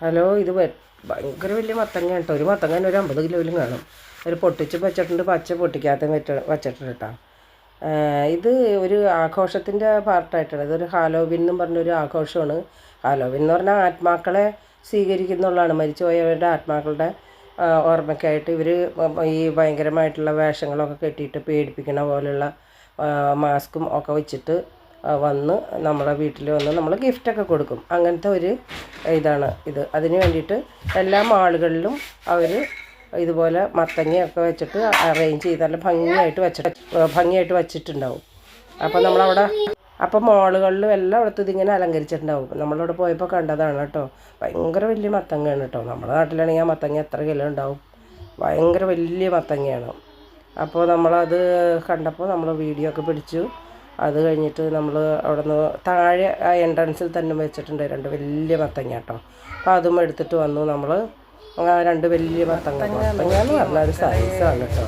Hello ഇത് ഭയങ്കര വലിയ മത്തങ്ങ കേട്ടോ. ഒരു മത്തങ്ങ തന്നെ ഒരു അമ്പത് കിലോയിലും കാണും. ഒരു പൊട്ടിച്ച് വെച്ചിട്ടുണ്ട് പച്ച പൊട്ടിക്കാത്ത വെച്ച വെച്ചിട്ടുണ്ട് കേട്ടോ. ഇത് ഒരു ആഘോഷത്തിന്റെ പാർട്ടായിട്ടാണ്. ഇതൊരു ഹാലോവിൻ എന്നും പറഞ്ഞൊരു ആഘോഷമാണ്. ഹാലോവിൻ എന്ന് പറഞ്ഞാൽ ആത്മാക്കളെ സ്വീകരിക്കുന്നുള്ളതാണ്. മരിച്ചുപോയവരുടെ ആത്മാക്കളുടെ ഓർമ്മയ്ക്കായിട്ട് ഇവർ ഈ ഭയങ്കരമായിട്ടുള്ള വേഷങ്ങളൊക്കെ കെട്ടിയിട്ട് പേടിപ്പിക്കണ പോലെയുള്ള മാസ്കും ഒക്കെ വെച്ചിട്ട് വന്ന് നമ്മളെ വീട്ടിൽ വന്ന് നമ്മൾ ഗിഫ്റ്റൊക്കെ കൊടുക്കും. അങ്ങനത്തെ ഒരു ഇതാണ് ഇത്. അതിന് വേണ്ടിയിട്ട് എല്ലാ മാളുകളിലും അവർ ഇതുപോലെ മത്തങ്ങയൊക്കെ വെച്ചിട്ട് അറേഞ്ച് ചെയ്ത് നല്ല ഭംഗിയായിട്ട് വെച്ചിട്ട് ഭംഗിയായിട്ട് വെച്ചിട്ടുണ്ടാവും. അപ്പോൾ നമ്മളവിടെ അപ്പോൾ മാളുകളിലും എല്ലായിടത്തും ഇതിങ്ങനെ അലങ്കരിച്ചിട്ടുണ്ടാവും. നമ്മളവിടെ പോയപ്പോൾ കണ്ടതാണ് കേട്ടോ. ഭയങ്കര വലിയ മത്തങ്ങയാണ് കേട്ടോ. നമ്മുടെ നാട്ടിലാണെങ്കിൽ ആ മത്തങ്ങ എത്ര കിലോ ഉണ്ടാവും? ഭയങ്കര വലിയ മത്തങ്ങയാണ്. അപ്പോൾ നമ്മളത് കണ്ടപ്പോൾ നമ്മൾ വീഡിയോ ഒക്കെ പിടിച്ചു. അത് കഴിഞ്ഞിട്ട് നമ്മൾ അവിടെ നിന്ന് താഴെ ആ എൻട്രൻസിൽ തന്നെ വെച്ചിട്ടുണ്ട് രണ്ട് വലിയ മത്തങ്ങ കേട്ടോ അപ്പോൾ അതും എടുത്തിട്ട് വന്നു നമ്മൾ രണ്ട് വലിയ മത്തങ്ങ മത്തങ്ങ എന്ന് പറഞ്ഞ ഒരു സൈസാണ് കേട്ടോ.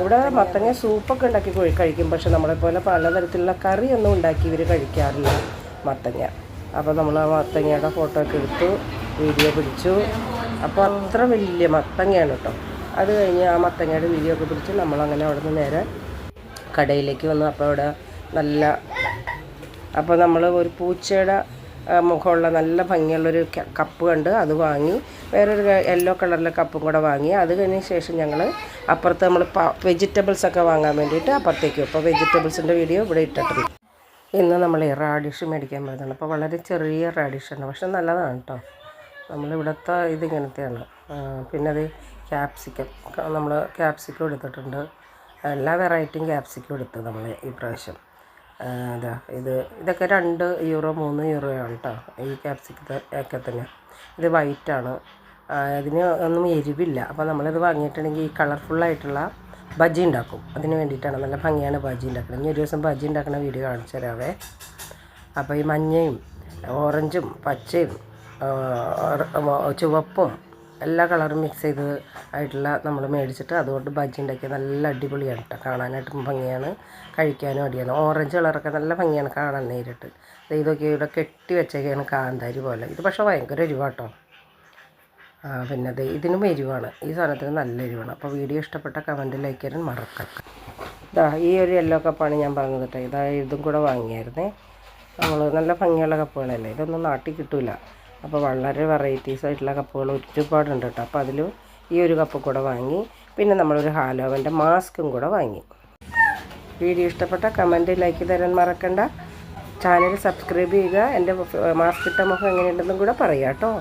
ഇവിടെ മത്തങ്ങ സൂപ്പൊക്കെ ഉണ്ടാക്കി കഴി- കഴിക്കും. പക്ഷെ നമ്മളെപ്പോലെ പലതരത്തിലുള്ള കറിയൊന്നും ഉണ്ടാക്കി ഇവർ കഴിക്കാറില്ല മത്തങ്ങ. അപ്പോൾ നമ്മൾ ആ മത്തങ്ങയുടെ ഫോട്ടോ ഒക്കെ എടുത്തു വീഡിയോ പിടിച്ചു. അപ്പോൾ അത്ര വലിയ മത്തങ്ങയാണ് കേട്ടോ. അത് കഴിഞ്ഞ് ആ മത്തങ്ങയുടെ വീഡിയോ ഒക്കെ പിടിച്ച് നമ്മളങ്ങനെ അവിടെ നിന്ന് നേരെ കടയിലേക്ക് വന്നു. അപ്പോൾ അവിടെ നല്ല അപ്പോൾ നമ്മൾ ഒരു പൂച്ചയുടെ മുഖമുള്ള നല്ല ഭംഗിയുള്ളൊരു കപ്പ് കണ്ട് അത് വാങ്ങി വേറൊരു യെല്ലോ കളറിലെ കപ്പും കൂടെ വാങ്ങി അത് കഴിഞ്ഞ ശേഷം ഞങ്ങൾ അപ്പുറത്ത് നമ്മൾ വെജിറ്റബിൾസ് ഒക്കെ വാങ്ങാൻ വേണ്ടിയിട്ട് അപ്പുറത്തേക്ക് അപ്പോൾ വെജിറ്റബിൾസിന്റെ വീഡിയോ ഇവിടെ ഇട്ടിട്ടുണ്ട്. ഇന്ന് നമ്മൾ റാഡിഷ് മേടിക്കാൻ പോകുന്നതാണ് അപ്പോൾ വളരെ ചെറിയ റാഡിഷാണ് പക്ഷെ നല്ലതാണ് കേട്ടോ നമ്മളിവിടുത്തെ ഇതിങ്ങനത്തെയാണ് പിന്നെ അത് ക്യാപ്സിക്കം. നമ്മൾ ക്യാപ്സിക്കം എടുത്തിട്ടുണ്ട്. എല്ലാ വെറൈറ്റിയും ക്യാപ്സിക്കം എടുത്തു നമ്മൾ ഈ പ്രാവശ്യം. ആ, ഇതാ ഇത് ഇതൊക്കെ രണ്ട് യൂറോ മൂന്ന് യൂറോ ആണ് കേട്ടോ ഈ ക്യാപ്സിക്കത്തെ ഒക്കെ തന്നെ. ഇത് വൈറ്റാണ് ഇതിന് ഒന്നും എരിവില്ല. അപ്പോൾ നമ്മളിത് വാങ്ങിയിട്ടുണ്ടെങ്കിൽ ഈ കളർഫുള്ളായിട്ടുള്ള ബജി ഉണ്ടാക്കും. അതിന് വേണ്ടിയിട്ടാണ് നല്ല ഭംഗിയാണ് ബജി ഉണ്ടാക്കുന്നത്. ഇനി ഒരു ദിവസം ബജി ഉണ്ടാക്കുന്ന വീഡിയോ കാണിച്ചു തരാവേ. അപ്പോൾ ഈ മഞ്ഞയും ഓറഞ്ചും പച്ചയും ചുവപ്പും എല്ലാ കളറും മിക്സ് ചെയ്ത് ആയിട്ടുള്ള നമ്മൾ മേടിച്ചിട്ട് അതുകൊണ്ട് ബജ്ജി ഉണ്ടാക്കിയത് നല്ല അടിപൊളിയാണ് കേട്ടോ. കാണാനായിട്ടും ഭംഗിയാണ്. കഴിക്കാനും അടിയാണ്. ഓറഞ്ച് കളറൊക്കെ നല്ല ഭംഗിയാണ് കാണാൻ നേരിട്ട്. ഇതൊക്കെ ഇവിടെ കെട്ടി വെച്ചൊക്കെയാണ് കാന്താരി പോലെ. ഇത് പക്ഷേ ഭയങ്കര എരിവാട്ടോ. ആ പിന്നെ ദേ ഇതിനും എരിവാണ്. ഈ സാധനത്തിന് നല്ല എരിവാണ്. അപ്പോൾ വീഡിയോ ഇഷ്ടപ്പെട്ട കമന്റ് ലൈക്ക് ചെയ്യാൻ മറക്കാം ഇതാ ഈ ഒരു യെല്ലോ കപ്പാണ് ഞാൻ പറഞ്ഞത് കേട്ടോ. ഇതാ ഇതും കൂടെ വാങ്ങിയായിരുന്നേ. നമ്മൾ നല്ല ഭംഗിയുള്ള കപ്പുകളല്ലേ? ഇതൊന്നും നാട്ടിൽ കിട്ടില്ല അപ്പോൾ വളരെ വെറൈറ്റീസ് ആയിട്ടുള്ള കപ്പുകൾ ഒരുപാടുണ്ട് കേട്ടോ. അപ്പോൾ അതിൽ ഈ ഒരു കപ്പ് കൂടെ വാങ്ങി. പിന്നെ നമ്മളൊരു ഹാലോവന്റെ മാസ്കും കൂടെ വാങ്ങി. വീഡിയോ ഇഷ്ടപ്പെട്ട കമന്റ് ലൈക്ക് തരാൻ മറക്കണ്ട. ചാനൽ സബ്സ്ക്രൈബ് ചെയ്യുക. എന്റെ മാസ്ക് ഇട്ട മുഖം എങ്ങനെയുണ്ടെന്നും കൂടെ പറയാം കേട്ടോ.